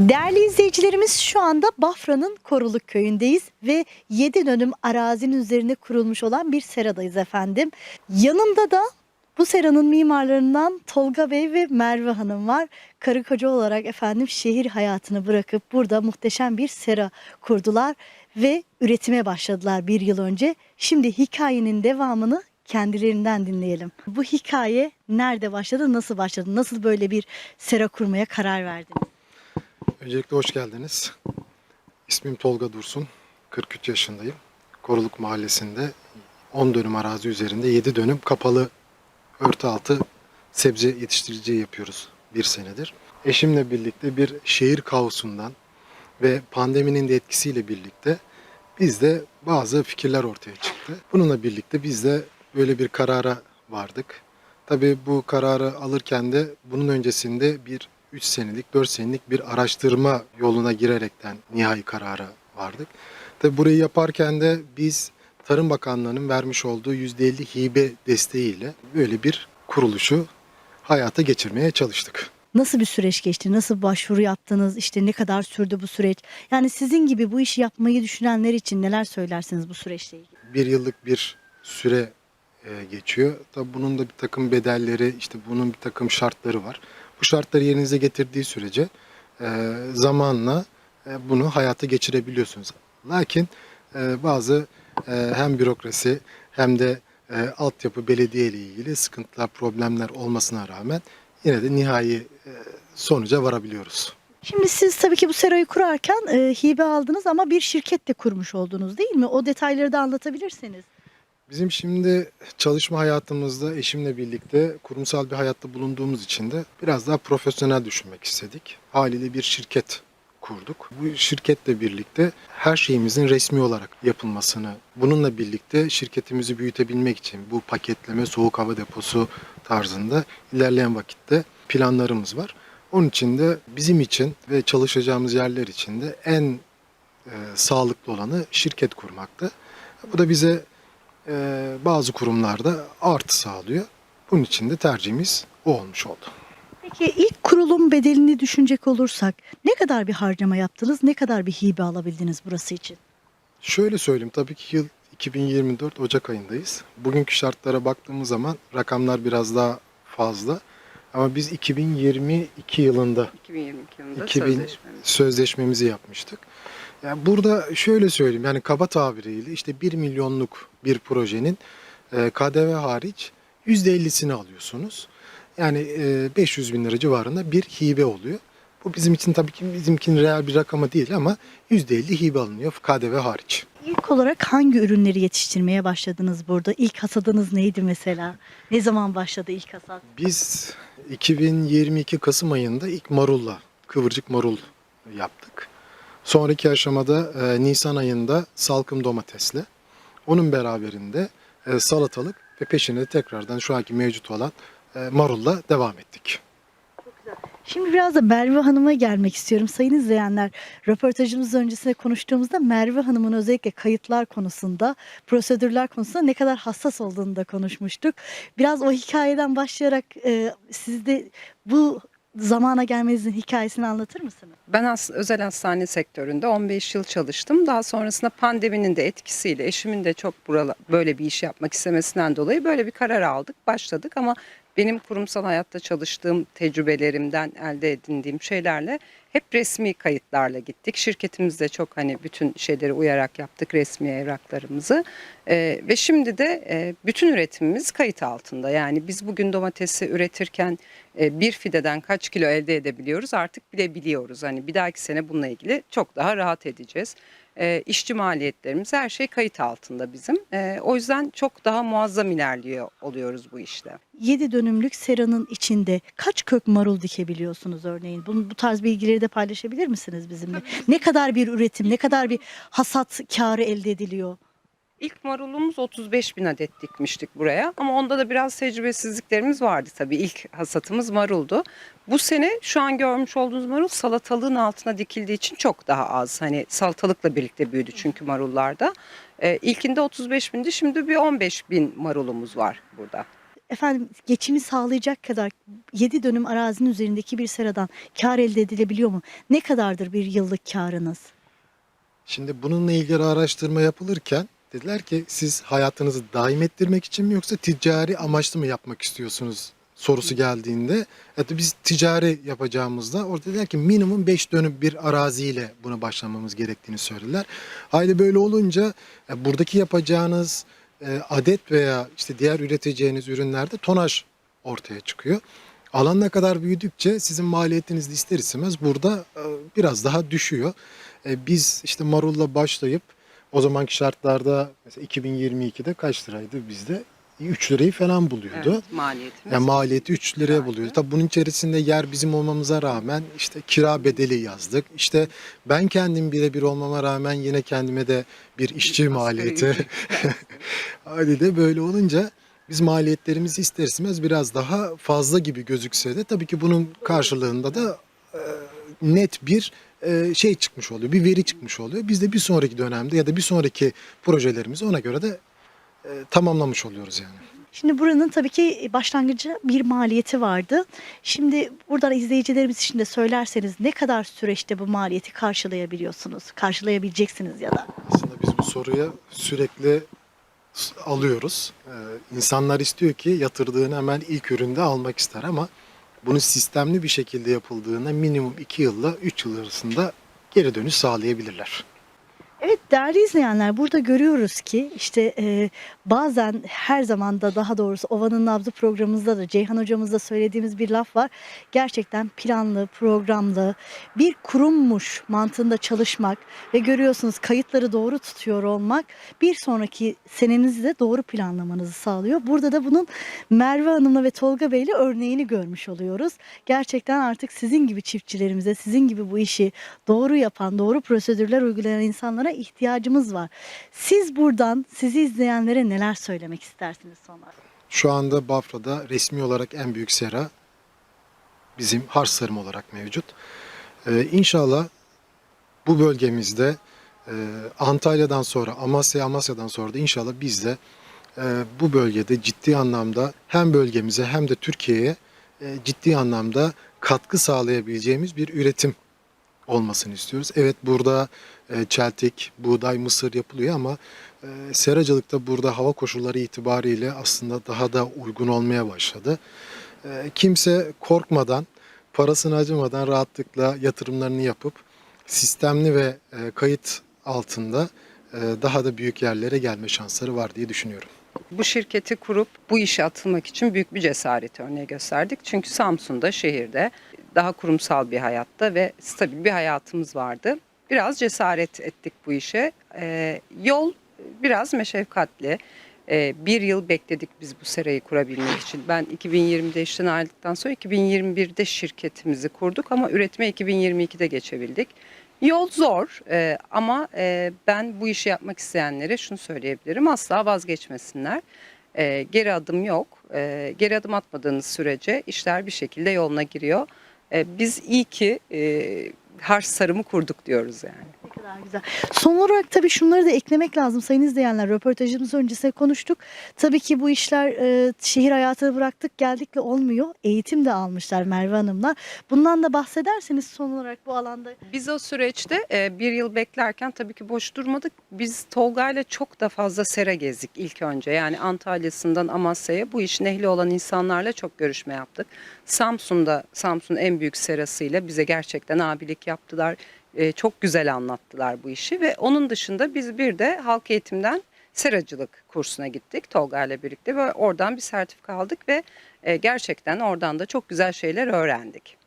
Değerli izleyicilerimiz şu anda Bafra'nın Koruluk köyündeyiz ve 7 dönüm arazinin üzerine kurulmuş olan bir seradayız efendim. Yanımda da bu seranın mimarlarından Tolga Bey ve Merve Hanım var. Karı koca olarak efendim şehir hayatını bırakıp burada muhteşem bir sera kurdular ve üretime başladılar bir yıl önce. Şimdi hikayenin devamını kendilerinden dinleyelim. Bu hikaye nerede başladı, nasıl başladı, nasıl böyle bir sera kurmaya karar verdiniz? Öncelikle hoş geldiniz. İsmim Tolga Dursun. 43 yaşındayım. Koruluk Mahallesi'nde 10 dönüm arazi üzerinde 7 dönüm kapalı örtü altı sebze yetiştiriciliği yapıyoruz bir senedir. Eşimle birlikte bir şehir kaosundan ve pandeminin de etkisiyle birlikte bizde bazı fikirler ortaya çıktı. Bununla birlikte biz de böyle bir karara vardık. Tabii bu kararı alırken de bunun öncesinde bir 3 senelik, 4 senelik bir araştırma yoluna girerekten nihai karara vardık. Tabii burayı yaparken de biz Tarım Bakanlığı'nın vermiş olduğu %50 hibe desteğiyle böyle bir kuruluşu hayata geçirmeye çalıştık. Nasıl bir süreç geçti? Nasıl başvuru yaptınız? İşte ne kadar sürdü bu süreç? Yani sizin gibi bu işi yapmayı düşünenler için neler söylersiniz bu süreçle ilgili? bir yıllık bir süre e, geçiyor. Tabii bunun da bir takım bedelleri, işte bunun bir takım şartları var. Bu şartları yerinize getirdiği sürece e, zamanla e, bunu hayata geçirebiliyorsunuz. Lakin e, bazı e, hem bürokrasi hem de e, altyapı belediye ile ilgili sıkıntılar, problemler olmasına rağmen yine de nihai e, sonuca varabiliyoruz. Şimdi siz tabii ki bu serayı kurarken e, hibe aldınız ama bir şirket de kurmuş oldunuz değil mi? O detayları da anlatabilirseniz. Bizim şimdi çalışma hayatımızda eşimle birlikte kurumsal bir hayatta bulunduğumuz için de biraz daha profesyonel düşünmek istedik. Haliyle bir şirket kurduk. Bu şirketle birlikte her şeyimizin resmi olarak yapılmasını, bununla birlikte şirketimizi büyütebilmek için bu paketleme, soğuk hava deposu tarzında ilerleyen vakitte planlarımız var. Onun için de bizim için ve çalışacağımız yerler için de en e, sağlıklı olanı şirket kurmaktı. Bu da bize e, bazı kurumlarda artı sağlıyor. Bunun için de tercihimiz o olmuş oldu. Peki ilk kurulum bedelini düşünecek olursak ne kadar bir harcama yaptınız? Ne kadar bir hibe alabildiniz burası için? Şöyle söyleyeyim tabii ki yıl 2024 Ocak ayındayız. Bugünkü şartlara baktığımız zaman rakamlar biraz daha fazla. Ama biz 2022 yılında 2022 yılında 2000 sözleşmemiz. sözleşmemizi yapmıştık. Yani burada şöyle söyleyeyim yani kaba tabiriyle işte 1 milyonluk bir projenin e, KDV hariç %50'sini alıyorsunuz. Yani e, 500 bin lira civarında bir hibe oluyor. Bu bizim için tabii ki bizimkinin real bir rakama değil ama %50 hibe alınıyor KDV hariç. İlk olarak hangi ürünleri yetiştirmeye başladınız burada? İlk hasadınız neydi mesela? Ne zaman başladı ilk hasat? Biz 2022 Kasım ayında ilk marulla, kıvırcık marul yaptık. Sonraki aşamada e, Nisan ayında salkım domatesle, onun beraberinde e, salatalık ve peşine tekrardan şu anki mevcut olan e, marulla devam ettik. Şimdi biraz da Merve Hanım'a gelmek istiyorum. Sayın izleyenler, röportajımız öncesinde konuştuğumuzda Merve Hanım'ın özellikle kayıtlar konusunda, prosedürler konusunda ne kadar hassas olduğunu da konuşmuştuk. Biraz o hikayeden başlayarak e, siz bu zamana gelmenizin hikayesini anlatır mısınız? Ben as- özel hastane sektöründe 15 yıl çalıştım. Daha sonrasında pandeminin de etkisiyle eşimin de çok burala, böyle bir iş yapmak istemesinden dolayı böyle bir karar aldık, başladık ama benim kurumsal hayatta çalıştığım tecrübelerimden elde edindiğim şeylerle hep resmi kayıtlarla gittik. Şirketimizde çok hani bütün şeyleri uyarak yaptık resmi evraklarımızı. Ee, ve şimdi de e, bütün üretimimiz kayıt altında. Yani biz bugün domatesi üretirken bir fideden kaç kilo elde edebiliyoruz artık bilebiliyoruz. Hani bir dahaki sene bununla ilgili çok daha rahat edeceğiz. E, işçi maliyetlerimiz her şey kayıt altında bizim. E, o yüzden çok daha muazzam ilerliyor oluyoruz bu işte. 7 dönümlük seranın içinde kaç kök marul dikebiliyorsunuz örneğin? Bu, bu tarz bilgileri de paylaşabilir misiniz bizimle? Ne kadar bir üretim, ne kadar bir hasat karı elde ediliyor? İlk marulumuz 35 bin adet dikmiştik buraya ama onda da biraz tecrübesizliklerimiz vardı tabii. İlk hasatımız maruldu. Bu sene şu an görmüş olduğunuz marul salatalığın altına dikildiği için çok daha az. Hani salatalıkla birlikte büyüdü çünkü marullarda. Ee, ilkinde 35 bindi şimdi bir 15 bin marulumuz var burada. efendim geçimi sağlayacak kadar 7 dönüm arazinin üzerindeki bir seradan kar elde edilebiliyor mu? Ne kadardır bir yıllık karınız? Şimdi bununla ilgili araştırma yapılırken dediler ki siz hayatınızı daim ettirmek için mi yoksa ticari amaçlı mı yapmak istiyorsunuz sorusu geldiğinde evet biz ticari yapacağımızda orada dediler ki minimum 5 dönüm bir araziyle buna başlamamız gerektiğini söylediler. Haydi böyle olunca e, buradaki yapacağınız e, adet veya işte diğer üreteceğiniz ürünlerde tonaj ortaya çıkıyor. Alan ne kadar büyüdükçe sizin maliyetiniz de ister istemez burada e, biraz daha düşüyor. E, Biz işte marulla başlayıp o zamanki şartlarda mesela 2022'de kaç liraydı bizde? 3 lirayı falan buluyordu. Evet, maliyetimiz. Yani maliyeti 3 liraya Liraydı. buluyordu. Tabii bunun içerisinde yer bizim olmamıza rağmen işte kira bedeli yazdık. İşte ben kendim birebir olmama rağmen yine kendime de bir işçi Asgari maliyeti. ücret. Haliyle böyle olunca biz maliyetlerimizi ister istemez biraz daha fazla gibi gözükse de tabii ki bunun karşılığında da e, net bir e, şey çıkmış oluyor, bir veri çıkmış oluyor. Biz de bir sonraki dönemde ya da bir sonraki projelerimizi ona göre de e, tamamlamış oluyoruz yani. Şimdi buranın tabii ki başlangıcı bir maliyeti vardı. Şimdi buradan izleyicilerimiz için de söylerseniz ne kadar süreçte bu maliyeti karşılayabiliyorsunuz? Karşılayabileceksiniz ya da. Aslında biz bu soruya sürekli alıyoruz. Ee, insanlar istiyor ki yatırdığını hemen ilk üründe almak ister ama bunu sistemli bir şekilde yapıldığında minimum 2 yılla 3 yıl arasında geri dönüş sağlayabilirler. Evet değerli izleyenler burada görüyoruz ki işte e, bazen her zaman da daha doğrusu Ova'nın Nabzı programımızda da Ceyhan hocamızda söylediğimiz bir laf var. Gerçekten planlı, programlı bir kurummuş mantığında çalışmak ve görüyorsunuz kayıtları doğru tutuyor olmak bir sonraki senenizi de doğru planlamanızı sağlıyor. Burada da bunun Merve Hanım'la ve Tolga Bey'le örneğini görmüş oluyoruz. Gerçekten artık sizin gibi çiftçilerimize, sizin gibi bu işi doğru yapan, doğru prosedürler uygulayan insanlara ihtiyacımız var. Siz buradan sizi izleyenlere neler söylemek istersiniz son? Şu anda Bafra'da resmi olarak en büyük sera bizim Hars Sarım olarak mevcut. Ee, inşallah bu bölgemizde e, Antalya'dan sonra Amasya, Amasya'dan sonra da inşallah biz de e, bu bölgede ciddi anlamda hem bölgemize hem de Türkiye'ye e, ciddi anlamda katkı sağlayabileceğimiz bir üretim olmasını istiyoruz. Evet burada e, çeltik, buğday, mısır yapılıyor ama e, seracılıkta burada hava koşulları itibariyle aslında daha da uygun olmaya başladı. E, kimse korkmadan, parasını acımadan rahatlıkla yatırımlarını yapıp sistemli ve e, kayıt altında e, daha da büyük yerlere gelme şansları var diye düşünüyorum. Bu şirketi kurup bu işe atılmak için büyük bir cesaret örneği gösterdik. Çünkü Samsun'da şehirde daha kurumsal bir hayatta ve stabil bir hayatımız vardı. Biraz cesaret ettik bu işe. Ee, yol biraz meşakkatli. Ee, bir yıl bekledik biz bu serayı kurabilmek için. Ben 2020'de işten ayrıldıktan sonra 2021'de şirketimizi kurduk ama üretime 2022'de geçebildik. Yol zor e, ama e, ben bu işi yapmak isteyenlere şunu söyleyebilirim. Asla vazgeçmesinler. E, geri adım yok. E, geri adım atmadığınız sürece işler bir şekilde yoluna giriyor. E, biz iyi ki e, harç sarımı kurduk diyoruz yani. Güzel. Son olarak tabii şunları da eklemek lazım sayın izleyenler. Röportajımız öncesinde konuştuk. Tabii ki bu işler e, şehir hayatını bıraktık geldik ve olmuyor. Eğitim de almışlar Merve Hanımlar. Bundan da bahsederseniz son olarak bu alanda. Biz o süreçte e, bir yıl beklerken tabii ki boş durmadık. Biz Tolga ile çok da fazla sera gezdik ilk önce. Yani Antalya'sından Amasya'ya bu işin ehli olan insanlarla çok görüşme yaptık. Samsun'da Samsun en büyük serasıyla bize gerçekten abilik yaptılar. E, çok güzel anlattılar bu işi ve onun dışında biz bir de halk eğitimden seracılık kursuna gittik Tolga ile birlikte ve oradan bir sertifika aldık ve e, gerçekten oradan da çok güzel şeyler öğrendik.